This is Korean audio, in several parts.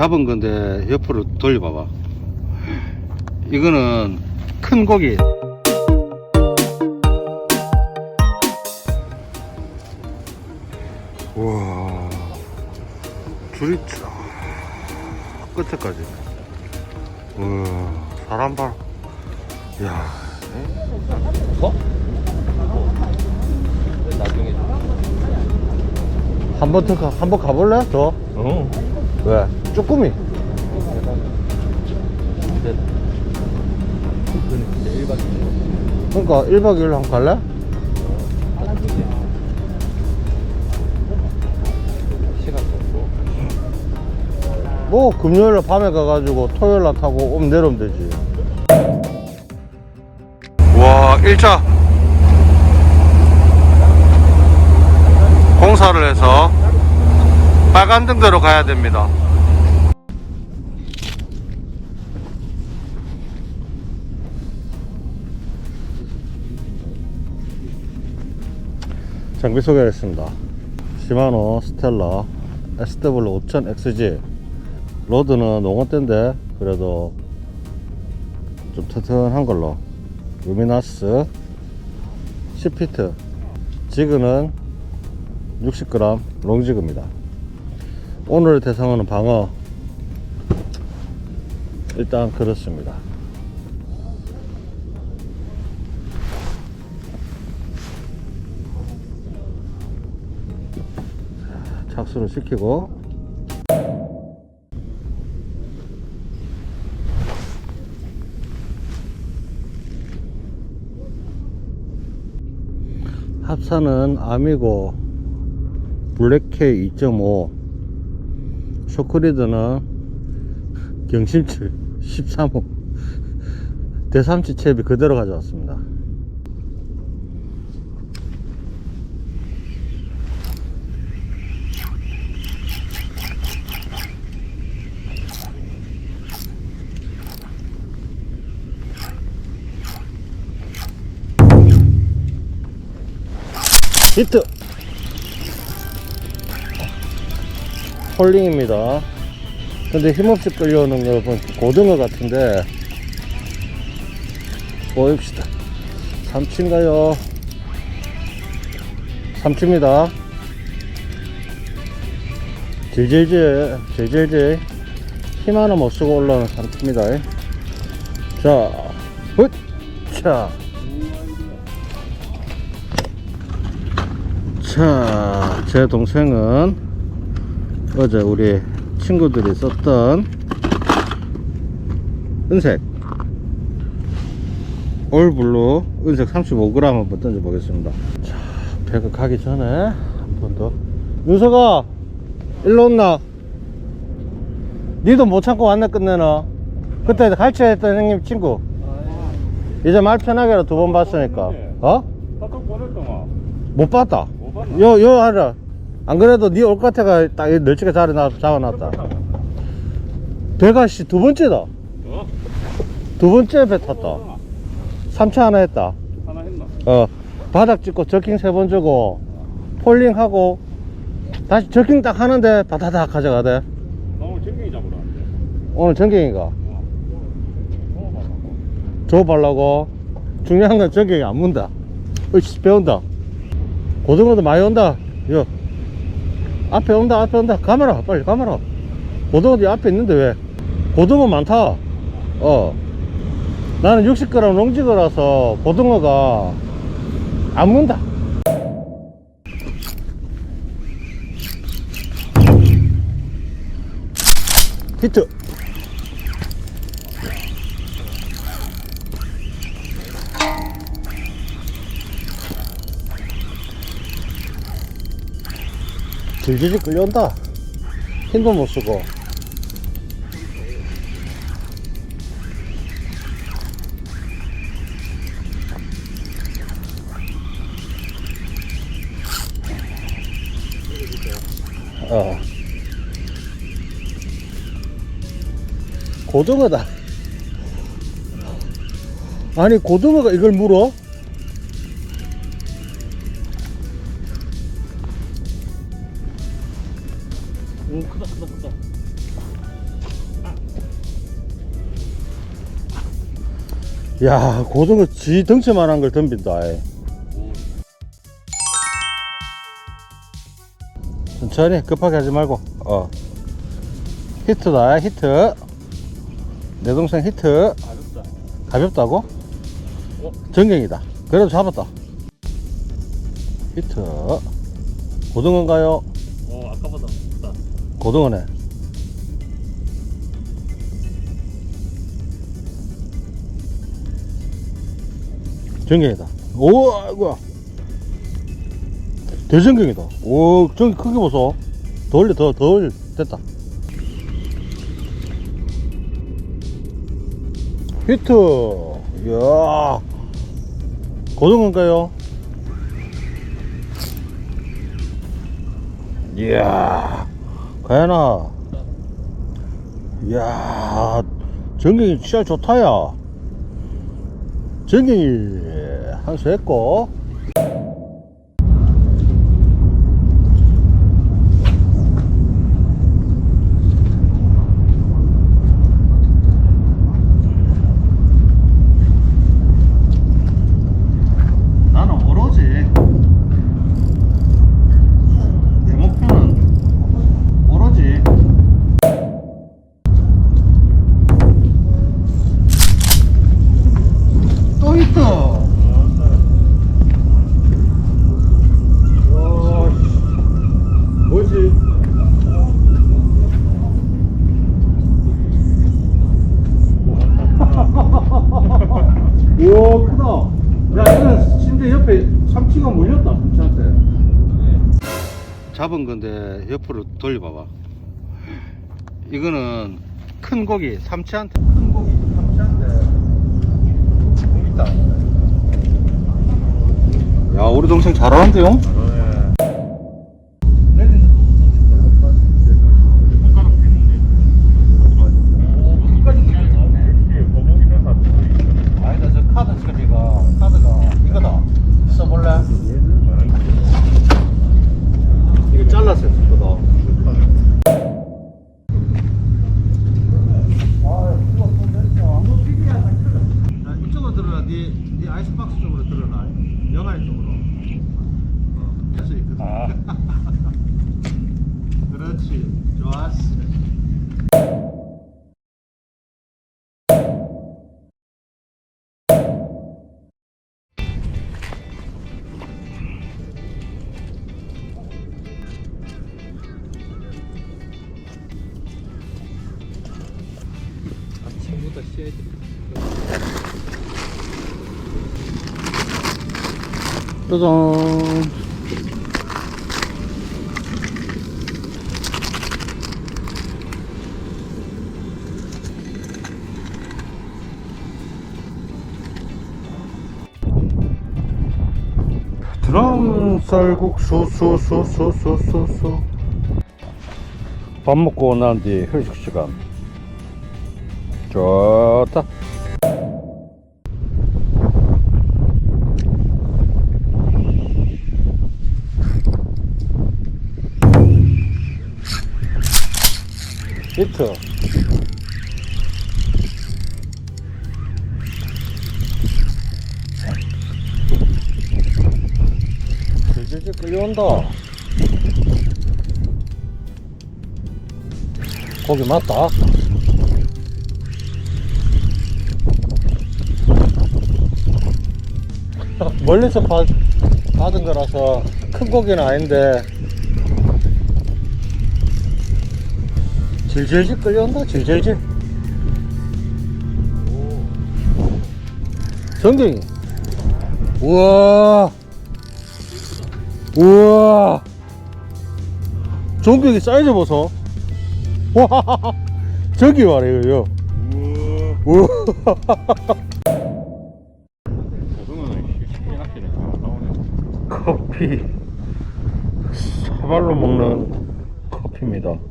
잡은 건데 옆으로 돌려봐봐. 이거는 큰 고기. 우와. 줄이 쫙 끝에까지. 우와. 사람 봐. 야. 어? 나중에 한번 더, 가, 한번 가볼래? 더? 어 왜? 쭈꾸미. 그러니까 1박 2일 한번 갈래? 뭐 금요일에 밤에 가가지고 토요일날 타고 오면 내려오면 되지 와 1차 공사를 해서 빨간 등대로 가야 됩니다. 장비 소개하겠습니다. 시마노 스텔라 SW 5000 XG 로드는 농어대인데 그래도 좀 튼튼한 걸로. 루미나스 10피트. 지그는 60g 롱지그입니다 오늘의 대상어는 방어 일단 그렇습니다. 자, 착수를 시키고. 합사는 아미고 블랙K 2.5 쇼크리드는 경심칠 13호 대삼치 채비 그대로 가져왔습니다. 히트 홀링입니다. 근데 힘없이 끌려오는 거 보면 고등어 같은데. 보입시다. 삼치인가요. 삼치입니다. 질질질 질질질. 힘 하나 못 쓰고 올라오는 삼치입니다. 자 훗! 자. 자, 제 동생은 어제 우리 친구들이 썼던 은색 올블루 은색 35g 한번 던져 보겠습니다. 자, 배가 가기 전에 한 번 더. 윤석아, 일로 온나? 니도 못 참고 왔네 끝내나? 그때 같이 했던 형님 친구. 이제 말 편하게 두번 봤으니까. 어? 카톡 보냈더만 못 봤다. 요, 요, 하라. 안 그래도 니올것 같아가 딱 널찍하게 자리 놔, 잡아놨다. 배가 씨 두 번째다. 어? 두 번째 배 탔다. 삼차 하나 했다. 하나 했나? 어, 바닥 찍고 저킹 세 번 주고, 폴링하고, 다시 저킹 딱 하는데 바다닥 가져가대. 나 오늘 전갱이 잡으러 왔는데 오늘 전갱이가. 어. 어 봐봐 줘 발라고. 중요한 건 전갱이 안 문다. 어이씨, 배운다. 고등어도 많이 온다. 요. 앞에 온다, 앞에 온다. 가마라, 빨리 가마라. 고등어도 앞에 있는데 왜? 고등어 많다. 어. 나는 60g 롱지거라서 고등어가 안 문다. 히트. 질질질 끌려온다. 힘도 못 쓰고. 어. 고등어다. 아니, 고등어가 이걸 물어? 붙어. 야 고등어 지 덩치만한 걸 덤빈다 아예. 천천히 급하게 하지 말고 어 히트다 히트 내 동생 히트 가볍다. 가볍다고? 어? 전경이다 그래도 잡았다 히트 고등어인가요? 고등어네. 전갱이다. 오 아이고야. 대전갱이다. 오 저기 크게 보소. 더 올려 더, 더 올려. 됐다. 히트. 이야. 고등어인가요? 이야 가연아 이야 전갱이 진짜 좋다 야. 전갱이 한수 했고. 나는 오로지 우와 크다. 야 이거 침대 옆에 삼치가 물렸다 삼치한테. 잡은 건데 옆으로 돌려봐봐. 이거는 큰 고기 삼치한테 큰 고기 삼치한테 있다. 야 우리 동생 잘하는데요? 들어라 네, 네 아이스박스 쪽으로 들어라 영화의 쪽으로. 어, 있거든. 아. 그렇지. 좋았어. 쉬어야 돼. 짜잔. 드럼 쌀국수 수수수수수수. 밥 먹고 난 뒤 휴식 시간. 좋다 히트. 질질 끌려온다. 고기 맞다. 멀리서 봐, 받은 거라서 큰 고기는 아닌데 질질질 끌려온다 질질질. 전갱이. 우와. 우와. 전갱이 사이즈 보소 와. 저기 와래 이거. 우와. 커피. 사발로 먹는 커피입니다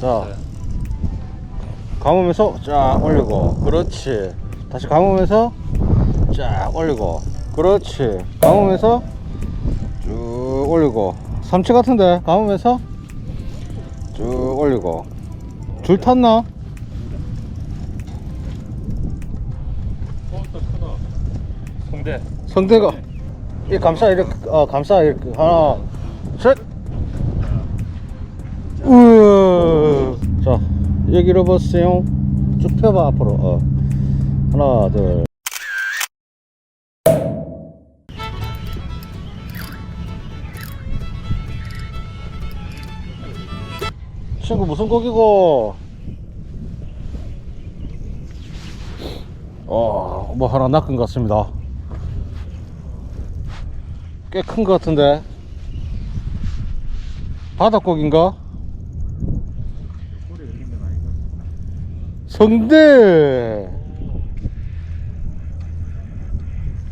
자 감으면서 쫙 올리고 그렇지. 다시 감으면서 쫙 올리고 그렇지. 감으면서 쭉 올리고 삼치 같은데 감으면서 쭉 올리고. 줄 탔나? 성대. 성대가 이 감싸 이렇게 어, 감싸 이렇게. 하나 셋. 우자 여기로 보세요. 쭉 펴봐 앞으로. 어. 하나 둘. 친구 무슨 고기고? 어 뭐 하나 낚은 것 같습니다. 꽤 큰 것 같은데? 바닷고기인가? 소리 열린 건 아니고. 성대.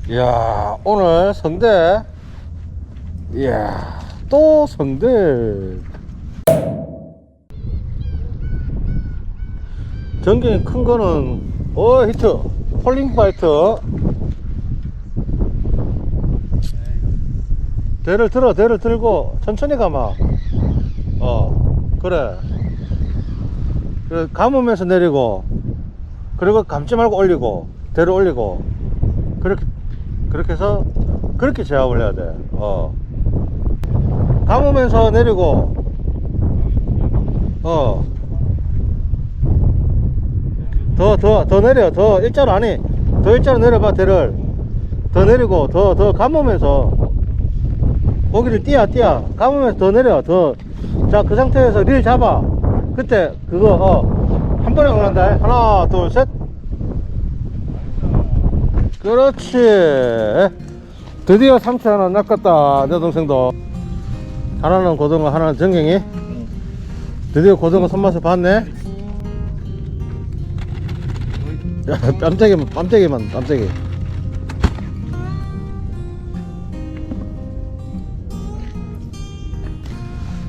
이야 오늘 성대. 이야 또 성대. 전경이 큰 거는 어 히트. 폴링 파이트. 대를 들어 대를 들고 천천히 가마. 어 그래. 그 감으면서 내리고 그리고 감지 말고 올리고 대를 올리고 그렇게 그렇게 해서 그렇게 제압을 해야 돼. 어. 감으면서 내리고 어. 더 더 더 내려 더 일자로 아니 더 일자로 내려봐 대를 더 내리고 더 더 감으면서 고기를 띄야 띄야 감으면서 더 내려 더 자 그 상태에서 릴 잡아 그때 그거 어 한 번에 올란다. 하나 둘 셋. 그렇지. 드디어 삼치 하나 낚았다. 내 동생도. 하나는 고등어 하나는 전갱이. 드디어 고등어 손맛을 봤네. 야 뺨때기만 뺨때기만 뺨때기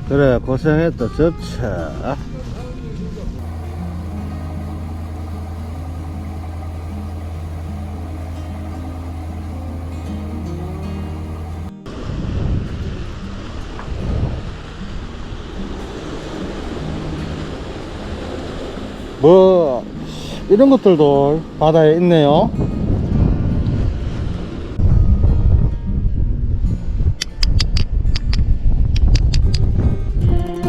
그래 고생했다 접차 뭐 이런 것들도 바다에 있네요